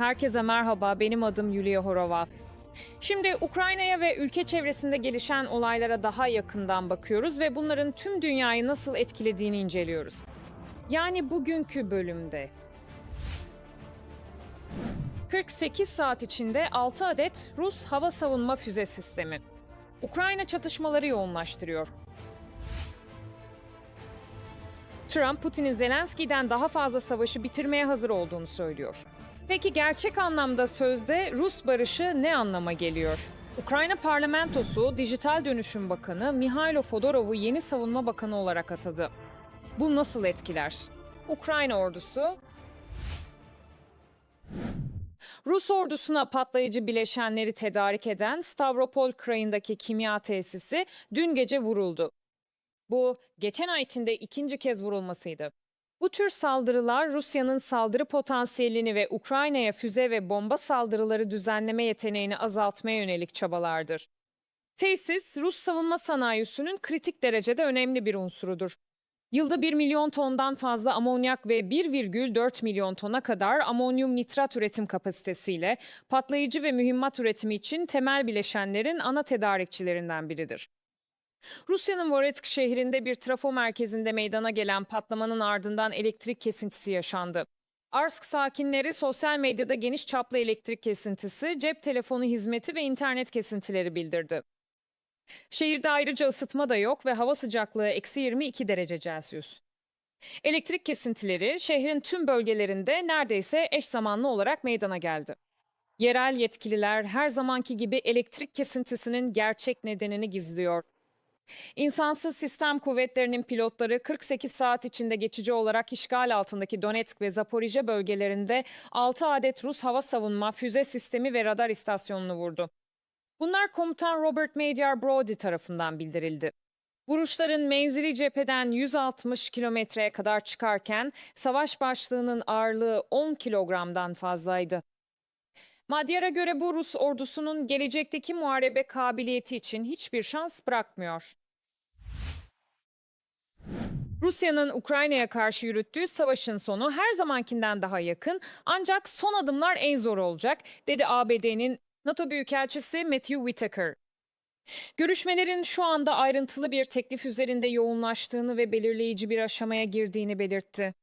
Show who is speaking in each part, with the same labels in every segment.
Speaker 1: Herkese merhaba, benim adım Yulia Horova. Şimdi Ukrayna'ya ve ülke çevresinde gelişen olaylara daha yakından bakıyoruz ve bunların tüm dünyayı nasıl etkilediğini inceliyoruz. Yani bugünkü bölümde 48 saat içinde 6 adet Rus hava savunma füze sistemi. Ukrayna çatışmaları yoğunlaştırıyor. Trump, Putin'in Zelenski'den daha fazla savaşı bitirmeye hazır olduğunu söylüyor. Peki gerçek anlamda sözde Rus barışı ne anlama geliyor? Ukrayna parlamentosu Dijital Dönüşüm Bakanı Mihailo Fodorov'u yeni savunma bakanı olarak atadı. Bu nasıl etkiler? Ukrayna ordusu Rus ordusuna patlayıcı bileşenleri tedarik eden Stavropol Krayı'ndaki kimya tesisi dün gece vuruldu. Bu geçen ay içinde ikinci kez vurulmasıydı. Bu tür saldırılar Rusya'nın saldırı potansiyelini ve Ukrayna'ya füze ve bomba saldırıları düzenleme yeteneğini azaltmaya yönelik çabalardır. Tesis, Rus savunma sanayisinin kritik derecede önemli bir unsurudur. Yılda 1 milyon tondan fazla amonyak ve 1,4 milyon tona kadar amonyum nitrat üretim kapasitesiyle patlayıcı ve mühimmat üretimi için temel bileşenlerin ana tedarikçilerinden biridir. Rusya'nın Voretsk şehrinde bir trafo merkezinde meydana gelen patlamanın ardından elektrik kesintisi yaşandı. Arsk sakinleri sosyal medyada geniş çaplı elektrik kesintisi, cep telefonu hizmeti ve internet kesintileri bildirdi. Şehirde ayrıca ısıtma da yok ve hava sıcaklığı eksi 22 derece Celsius. Elektrik kesintileri şehrin tüm bölgelerinde neredeyse eş zamanlı olarak meydana geldi. Yerel yetkililer her zamanki gibi elektrik kesintisinin gerçek nedenini gizliyor. İnsansız sistem kuvvetlerinin pilotları 48 saat içinde geçici olarak işgal altındaki Donetsk ve Zaporijye bölgelerinde 6 adet Rus hava savunma, füze sistemi ve radar istasyonunu vurdu. Bunlar komutan Robert Madyar Brody tarafından bildirildi. Vuruşların menzili cepheden 160 kilometreye kadar çıkarken savaş başlığının ağırlığı 10 kilogramdan fazlaydı. Madyar'a göre bu Rus ordusunun gelecekteki muharebe kabiliyeti için hiçbir şans bırakmıyor. Rusya'nın Ukrayna'ya karşı yürüttüğü savaşın sonu her zamankinden daha yakın ancak son adımlar en zor olacak, dedi ABD'nin NATO Büyükelçisi Matthew Whitaker. Görüşmelerin şu anda ayrıntılı bir teklif üzerinde yoğunlaştığını ve belirleyici bir aşamaya girdiğini belirtti.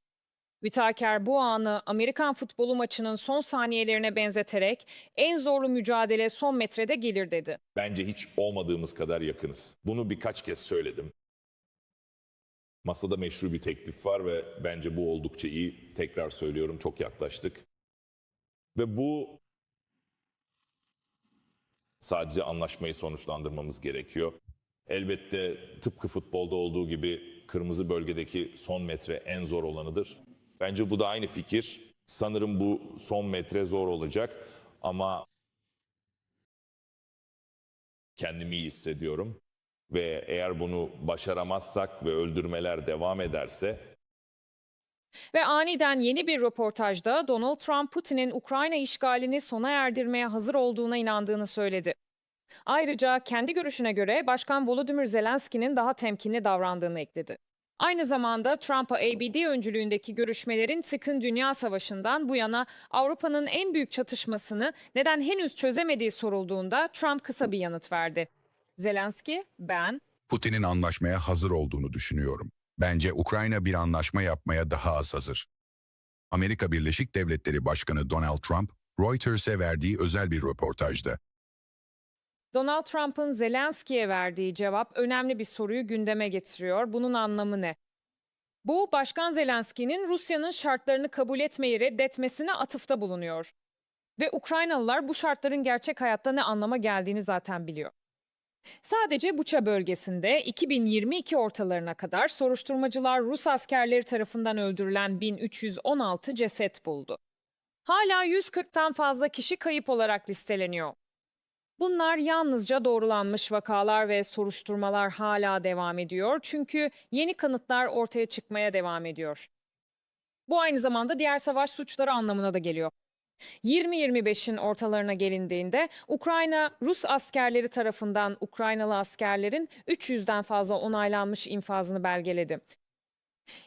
Speaker 1: Whitaker bu anı Amerikan futbolu maçının son saniyelerine benzeterek en zorlu mücadele son metrede gelir dedi.
Speaker 2: Bence hiç olmadığımız kadar yakınız. Bunu birkaç kez söyledim. Masada meşru bir teklif var ve bence bu oldukça iyi. Tekrar söylüyorum çok yaklaştık. Ve bu sadece anlaşmayı sonuçlandırmamız gerekiyor. Elbette tıpkı futbolda olduğu gibi kırmızı bölgedeki son metre en zor olanıdır. Bence bu da aynı fikir. Sanırım bu son metre zor olacak ama kendimi iyi hissediyorum. Ve eğer bunu başaramazsak ve öldürmeler devam ederse
Speaker 1: Ve aniden yeni bir röportajda Donald Trump Putin'in Ukrayna işgalini sona erdirmeye hazır olduğuna inandığını söyledi. Ayrıca kendi görüşüne göre Başkan Volodymyr Zelenski'nin daha temkinli davrandığını ekledi. Aynı zamanda Trump'a ABD öncülüğündeki görüşmelerin sıkın dünya savaşından bu yana Avrupa'nın en büyük çatışmasını neden henüz çözemediği sorulduğunda Trump kısa bir yanıt verdi. Zelenski, ben
Speaker 3: Putin'in anlaşmaya hazır olduğunu düşünüyorum. Bence Ukrayna bir anlaşma yapmaya daha az hazır. Amerika Birleşik Devletleri Başkanı Donald Trump, Reuters'e verdiği özel bir röportajda
Speaker 1: Donald Trump'ın Zelenski'ye verdiği cevap önemli bir soruyu gündeme getiriyor. Bunun anlamı ne? Bu, Başkan Zelenski'nin Rusya'nın şartlarını kabul etmeyi reddetmesine atıfta bulunuyor. Ve Ukraynalılar bu şartların gerçek hayatta ne anlama geldiğini zaten biliyor. Sadece Buça bölgesinde 2022 ortalarına kadar soruşturmacılar Rus askerleri tarafından öldürülen 1316 ceset buldu. Hala 140'tan fazla kişi kayıp olarak listeleniyor. Bunlar yalnızca doğrulanmış vakalar ve soruşturmalar hala devam ediyor çünkü yeni kanıtlar ortaya çıkmaya devam ediyor. Bu aynı zamanda diğer savaş suçları anlamına da geliyor. 20-25'in ortalarına gelindiğinde Ukrayna Rus askerleri tarafından Ukraynalı askerlerin 300'den fazla onaylanmış infazını belgeledi.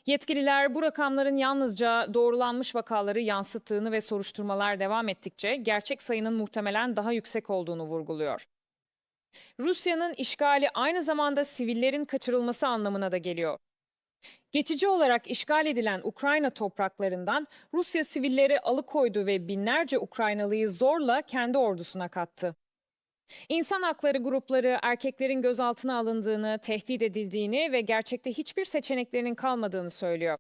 Speaker 1: Yetkililer bu rakamların yalnızca doğrulanmış vakaları yansıttığını ve soruşturmalar devam ettikçe gerçek sayının muhtemelen daha yüksek olduğunu vurguluyor. Rusya'nın işgali aynı zamanda sivillerin kaçırılması anlamına da geliyor. Geçici olarak işgal edilen Ukrayna topraklarından Rusya sivilleri alıkoydu ve binlerce Ukraynalıyı zorla kendi ordusuna kattı. İnsan hakları grupları erkeklerin gözaltına alındığını, tehdit edildiğini ve gerçekte hiçbir seçeneklerinin kalmadığını söylüyor.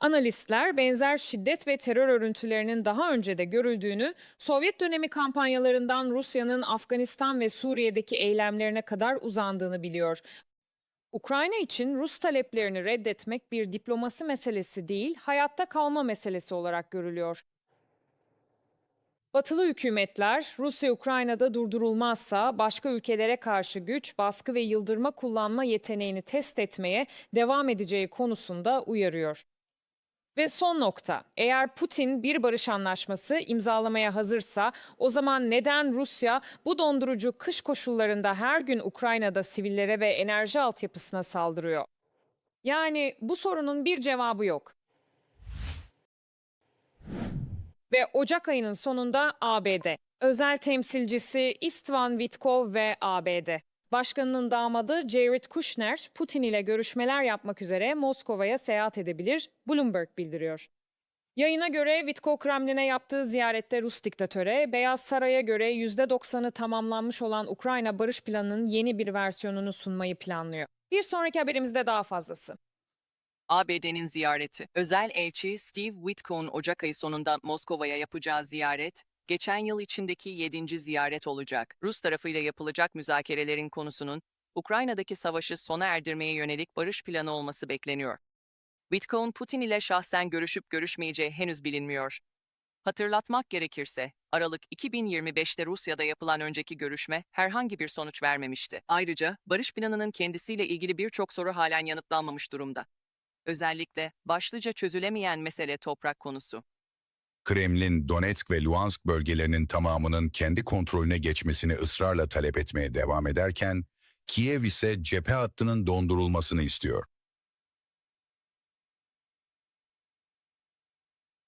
Speaker 1: Analistler benzer şiddet ve terör örüntülerinin daha önce de görüldüğünü, Sovyet dönemi kampanyalarından Rusya'nın Afganistan ve Suriye'deki eylemlerine kadar uzandığını biliyor. Ukrayna için Rus taleplerini reddetmek bir diplomasi meselesi değil, hayatta kalma meselesi olarak görülüyor. Batılı hükümetler Rusya Ukrayna'da durdurulmazsa başka ülkelere karşı güç, baskı ve yıldırma kullanma yeteneğini test etmeye devam edeceği konusunda uyarıyor. Ve son nokta, eğer Putin bir barış anlaşması imzalamaya hazırsa o zaman neden Rusya bu dondurucu kış koşullarında her gün Ukrayna'da sivillere ve enerji altyapısına saldırıyor? Yani bu sorunun bir cevabı yok. Ve Ocak ayının sonunda ABD. Özel temsilcisi Istvan Witkov ve ABD. Başkanının damadı Jared Kushner, Putin ile görüşmeler yapmak üzere Moskova'ya seyahat edebilir, Bloomberg bildiriyor. Yayına göre Witkov Kremlin'e yaptığı ziyarette Rus diktatöre, Beyaz Saray'a göre %90'ı tamamlanmış olan Ukrayna barış planının yeni bir versiyonunu sunmayı planlıyor. Bir sonraki haberimizde daha fazlası.
Speaker 4: ABD'nin ziyareti. Özel elçi Steve Witko'nun Ocak ayı sonunda Moskova'ya yapacağı ziyaret, geçen yıl içindeki yedinci ziyaret olacak. Rus tarafıyla yapılacak müzakerelerin konusunun, Ukrayna'daki savaşı sona erdirmeye yönelik barış planı olması bekleniyor. Witko'nun Putin ile şahsen görüşüp görüşmeyeceği henüz bilinmiyor. Hatırlatmak gerekirse, Aralık 2025'te Rusya'da yapılan önceki görüşme herhangi bir sonuç vermemişti. Ayrıca, barış planının kendisiyle ilgili birçok soru halen yanıtlanmamış durumda. Özellikle başlıca çözülemeyen mesele toprak konusu.
Speaker 3: Kremlin, Donetsk ve Luhansk bölgelerinin tamamının kendi kontrolüne geçmesini ısrarla talep etmeye devam ederken, Kiev ise cephe hattının dondurulmasını istiyor.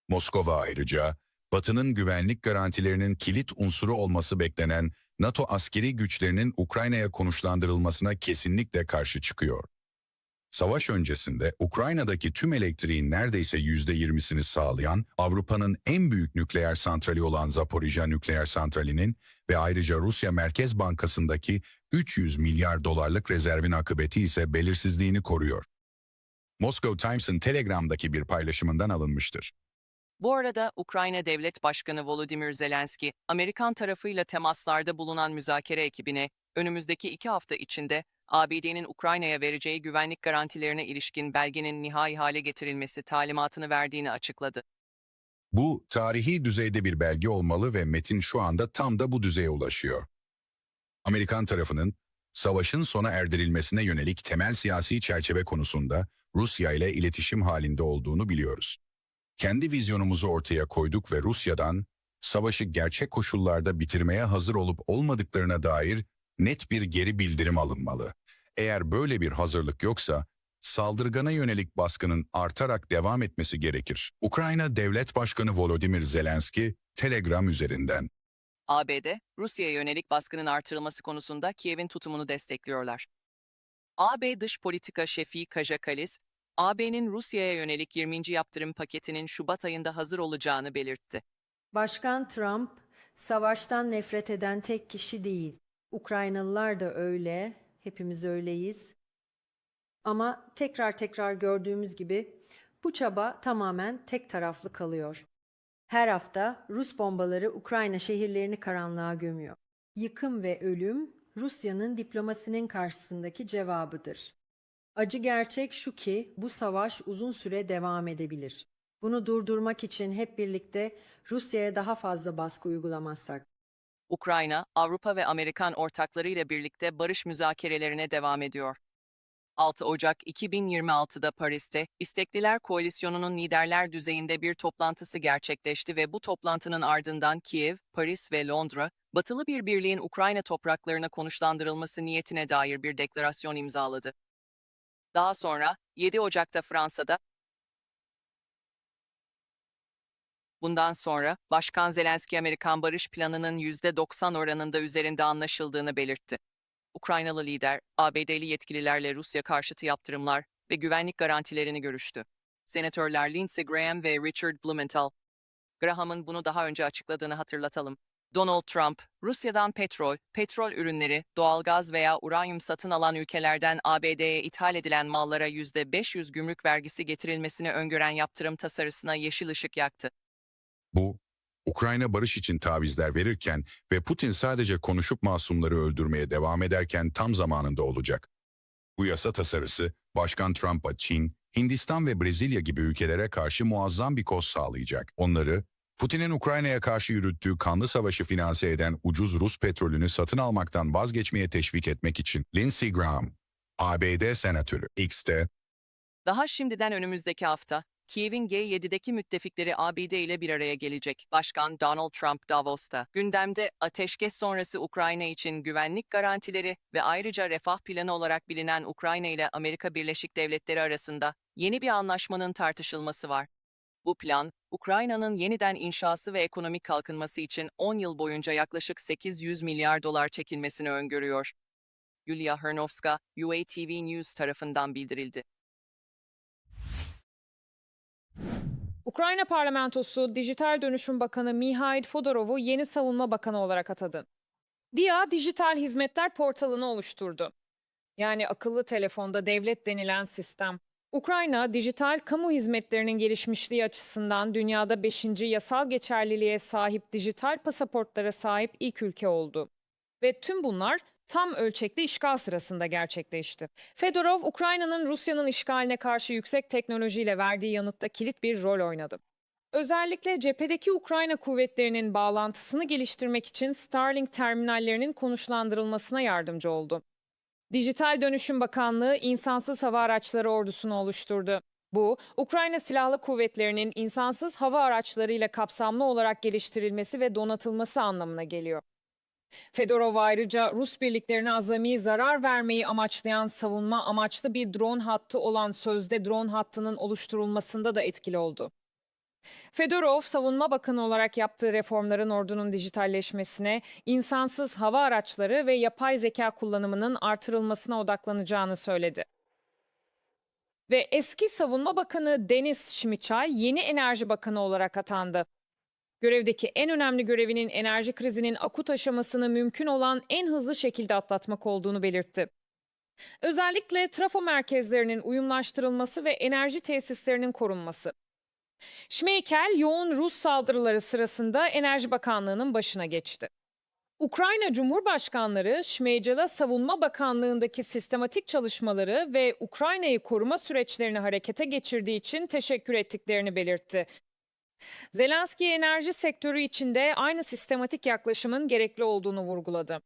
Speaker 3: Moskova ayrıca, Batı'nın güvenlik garantilerinin kilit unsuru olması beklenen NATO askeri güçlerinin Ukrayna'ya konuşlandırılmasına kesinlikle karşı çıkıyor. Savaş öncesinde Ukrayna'daki tüm elektriğin neredeyse %20'sini sağlayan Avrupa'nın en büyük nükleer santrali olan Zaporijya nükleer santralinin ve ayrıca Rusya Merkez Bankası'ndaki 300 milyar dolarlık rezervin akıbeti ise belirsizliğini koruyor. Moscow Times'ın Telegram'daki bir paylaşımından alınmıştır.
Speaker 4: Bu arada Ukrayna Devlet Başkanı Volodymyr Zelenski, Amerikan tarafıyla temaslarda bulunan müzakere ekibine önümüzdeki iki hafta içinde ABD'nin Ukrayna'ya vereceği güvenlik garantilerine ilişkin belgenin nihai hale getirilmesi talimatını verdiğini açıkladı.
Speaker 3: Bu tarihi düzeyde bir belge olmalı ve metin şu anda tam da bu düzeye ulaşıyor. Amerikan tarafının savaşın sona erdirilmesine yönelik temel siyasi çerçeve konusunda Rusya ile iletişim halinde olduğunu biliyoruz. Kendi vizyonumuzu ortaya koyduk ve Rusya'dan savaşı gerçek koşullarda bitirmeye hazır olup olmadıklarına dair net bir geri bildirim alınmalı. Eğer böyle bir hazırlık yoksa saldırgana yönelik baskının artarak devam etmesi gerekir. Ukrayna Devlet Başkanı Volodymyr Zelenski Telegram üzerinden
Speaker 4: ABD, Rusya'ya yönelik baskının artırılması konusunda Kiev'in tutumunu destekliyorlar. AB Dış Politika Şefi Kaja Kalis, AB'nin Rusya'ya yönelik 20. yaptırım paketinin Şubat ayında hazır olacağını belirtti.
Speaker 5: Başkan Trump, savaştan nefret eden tek kişi değil. Ukraynalılar da öyle, hepimiz öyleyiz. Ama tekrar tekrar gördüğümüz gibi bu çaba tamamen tek taraflı kalıyor. Her hafta Rus bombaları Ukrayna şehirlerini karanlığa gömüyor. Yıkım ve ölüm Rusya'nın diplomasinin karşısındaki cevabıdır. Acı gerçek şu ki bu savaş uzun süre devam edebilir. Bunu durdurmak için hep birlikte Rusya'ya daha fazla baskı uygulamazsak
Speaker 4: Ukrayna, Avrupa ve Amerikan ortaklarıyla birlikte barış müzakerelerine devam ediyor. 6 Ocak 2026'da Paris'te İstekliler Koalisyonu'nun liderler düzeyinde bir toplantısı gerçekleşti ve bu toplantının ardından Kiev, Paris ve Londra, batılı bir birliğin Ukrayna topraklarına konuşlandırılması niyetine dair bir deklarasyon imzaladı. Daha sonra 7 Ocak'ta Fransa'da Bundan sonra Başkan Zelenski Amerikan barış planının %90 oranında üzerinde anlaşıldığını belirtti. Ukraynalı lider, ABD'li yetkililerle Rusya karşıtı yaptırımlar ve güvenlik garantilerini görüştü. Senatörler Lindsey Graham ve Richard Blumenthal, Graham'ın bunu daha önce açıkladığını hatırlatalım. Donald Trump, Rusya'dan petrol, petrol ürünleri, doğalgaz veya uranyum satın alan ülkelerden ABD'ye ithal edilen mallara %500 gümrük vergisi getirilmesini öngören yaptırım tasarısına yeşil ışık yaktı.
Speaker 3: Bu, Ukrayna barış için tavizler verirken ve Putin sadece konuşup masumları öldürmeye devam ederken tam zamanında olacak. Bu yasa tasarısı, Başkan Trump'a Çin, Hindistan ve Brezilya gibi ülkelere karşı muazzam bir koz sağlayacak. Onları, Putin'in Ukrayna'ya karşı yürüttüğü kanlı savaşı finanse eden ucuz Rus petrolünü satın almaktan vazgeçmeye teşvik etmek için Lindsey Graham, ABD Senatörü X'te
Speaker 4: Daha şimdiden önümüzdeki hafta, Kiev'in G7'deki müttefikleri ABD ile bir araya gelecek. Başkan Donald Trump Davos'ta. Gündemde ateşkes sonrası Ukrayna için güvenlik garantileri ve ayrıca refah planı olarak bilinen Ukrayna ile Amerika Birleşik Devletleri arasında yeni bir anlaşmanın tartışılması var. Bu plan, Ukrayna'nın yeniden inşası ve ekonomik kalkınması için 10 yıl boyunca yaklaşık 800 milyar dolar çekilmesini öngörüyor. Yulia Hernovska, UATV News tarafından bildirildi.
Speaker 1: Ukrayna parlamentosu Dijital Dönüşüm Bakanı Mihail Fodorov'u yeni savunma bakanı olarak atadı. DIA dijital hizmetler portalını oluşturdu. Yani akıllı telefonda devlet denilen sistem. Ukrayna, dijital kamu hizmetlerinin gelişmişliği açısından dünyada 5. yasal geçerliliğe sahip dijital pasaportlara sahip ilk ülke oldu. Ve tüm bunlar tam ölçekli işgal sırasında gerçekleşti. Fedorov, Ukrayna'nın Rusya'nın işgaline karşı yüksek teknolojiyle verdiği yanıtta kilit bir rol oynadı. Özellikle cephedeki Ukrayna kuvvetlerinin bağlantısını geliştirmek için Starlink terminallerinin konuşlandırılmasına yardımcı oldu. Dijital Dönüşüm Bakanlığı insansız hava araçları ordusunu oluşturdu. Bu, Ukrayna Silahlı Kuvvetleri'nin insansız hava araçlarıyla kapsamlı olarak geliştirilmesi ve donatılması anlamına geliyor. Fedorov ayrıca Rus birliklerine azami zarar vermeyi amaçlayan savunma amaçlı bir drone hattı olan sözde drone hattının oluşturulmasında da etkili oldu. Fedorov, savunma bakanı olarak yaptığı reformların ordunun dijitalleşmesine, insansız hava araçları ve yapay zeka kullanımının artırılmasına odaklanacağını söyledi. Ve eski savunma bakanı Deniz Şimiçay yeni enerji bakanı olarak atandı. Görevdeki en önemli görevinin enerji krizinin akut aşamasını mümkün olan en hızlı şekilde atlatmak olduğunu belirtti. Özellikle trafo merkezlerinin uyumlaştırılması ve enerji tesislerinin korunması. Schmeichel yoğun Rus saldırıları sırasında Enerji Bakanlığı'nın başına geçti. Ukrayna Cumhurbaşkanları Schmeichel'a Savunma Bakanlığı'ndaki sistematik çalışmaları ve Ukrayna'yı koruma süreçlerini harekete geçirdiği için teşekkür ettiklerini belirtti. Zelenski enerji sektörü içinde aynı sistematik yaklaşımın gerekli olduğunu vurguladı.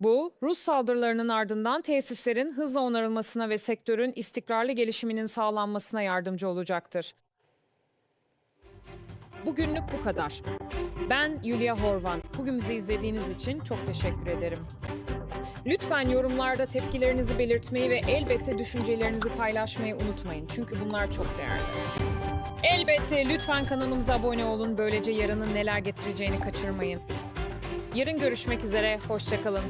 Speaker 1: Bu, Rus saldırılarının ardından tesislerin hızla onarılmasına ve sektörün istikrarlı gelişiminin sağlanmasına yardımcı olacaktır. Bugünlük bu kadar. Ben Yulia Horvan. Bugün bizi izlediğiniz için çok teşekkür ederim. Lütfen yorumlarda tepkilerinizi belirtmeyi ve elbette düşüncelerinizi paylaşmayı unutmayın. Çünkü bunlar çok değerli. Elbette lütfen kanalımıza abone olun. Böylece yarının neler getireceğini kaçırmayın. Yarın görüşmek üzere. Hoşçakalın.